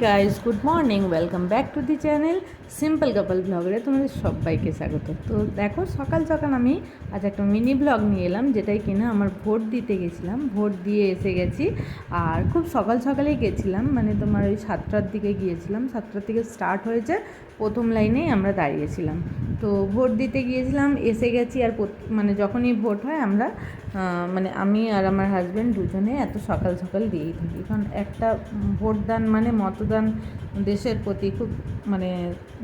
Guys good morning welcome back to the channel simple couple ব্লগরে তোমাদের সবাইকে স্বাগত। তো দেখো, সকাল সকাল আমি আজ একটা মিনি ব্লগ নিয়ে এলাম, যেটাই কিনা আমার ভোট দিতে গেছিলাম। ভোট দিয়ে এসে গেছি। আর খুব সকাল সকালেই গেছিলাম মানে তোমার ওই সাতটার দিকে গিয়েছিলাম। সাতটার দিকে স্টার্ট হয়েছে। প্রথম লাইনেই আমরা দাঁড়িয়েছিলাম। তো ভোট দিতে গিয়েছিলাম, এসে গেছি আর মানে যখনই ভোট হয় আমরা মানে আমি আর আমার হাজব্যান্ড দুজনে এত সকাল সকাল দিয়েই থাকি। কারণ একটা ভোটদান মানে মতদান দেশের প্রতি খুব মানে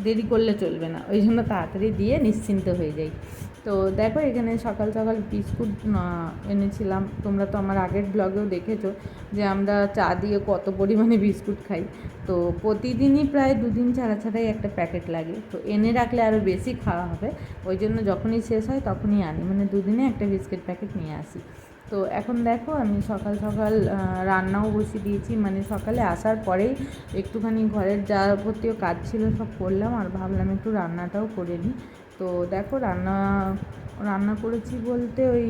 দেরি করলে চলবে না। ওই জন্য তাড়াতাড়ি দিয়ে নিশ্চিন্ত হয়ে যাই। তো দেখো এখানে সকাল সকাল বিস্কুট এনেছিলাম। তোমরা তো আমার আগের ব্লগেও দেখেছ যে আমরা চা দিয়ে কত পরিমাণে বিস্কুট খাই। তো প্রতিদিনই প্রায় দুদিন ছাড়া ছাড়াই একটা প্যাকেট লাগে। তো এনে রাখলে আরও বেশি খাওয়া হবে। ওই জন্য যখনই শেষ হয় তখনই আনি। মানে দুদিনে একটা বিস্কিট প্যাকেট নিয়ে আসি। তো এখন দেখো আমি সকাল সকাল রান্নাও বসিয়ে দিয়েছি। মানে সকালে আসার পরেই একটুখানি ঘরের যাবতীয় কাজ ছিল সব করলাম আর ভাবলাম একটু রান্নাটাও করে নিই। তো দেখো রান্না রান্না করেছি বলতে ওই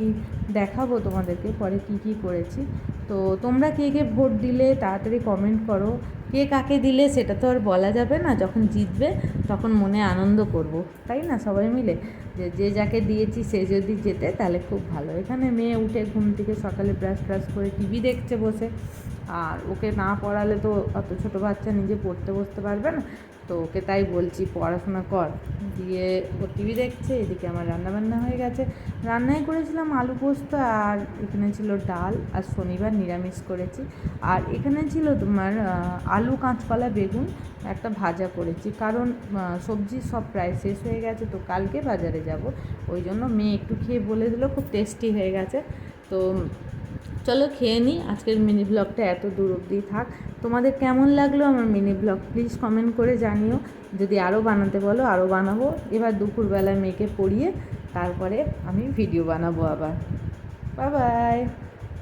দেখাবো তোমাদেরকে পরে কি কি করেছি। তো তোমরা কে কে ভোট দিলে তাড়াতাড়ি কমেন্ট করো। কে কাকে দিলে সেটা তো আর বলা যাবে না। যখন জিতবে তখন মনে আনন্দ করব, তাই না? সবাই মিলে যে যে যাকে দিয়েছি সে যদি জেতে তাহলে খুব ভালো। এখানে মেয়ে উঠে ঘুম থেকে সকালে ব্রাশ ট্রাশ করে টিভি দেখছে বসে। আর ওকে না পড়ালে তো অত ছোটো বাচ্চা নিজে পড়তে বসতে পারবে না। তো ওকে তাই বলছি, পড়াশোনা কর। দিয়ে ও টিভি দেখছে, এদিকে আমার রান্নাবান্না হয়ে গেছে। রান্নায় করেছিলাম আলু পোস্ত আর এখানে ছিল ডাল আর শনিবার নিরামিষ করেছি। আর এখানে ছিল তোমার আলু, কাঁচকলা, বেগুন একটা ভাজা করেছি। কারণ সবজি সব প্রায় শেষ হয়ে গেছে, তো কালকে বাজারে যাব। ওই জন্য মেয়ে একটু খেয়ে বলে দিল, খুব টেস্টি হয়ে গেছে। তো চলো খেয়ে নিই। আজকের মিনি ব্লগটা এত দূর অবধি থাক। তোমাদের কেমন লাগল আমার মিনি ব্লগ? প্লিজ কমেন্ট করে জানিও। যদি আরও বানাতে বলো, আরও বানাবো। এবার দুপুরবেলায় মেয়েকে পড়িয়ে তারপরে আমি ভিডিও বানাবো আবার। Bye bye.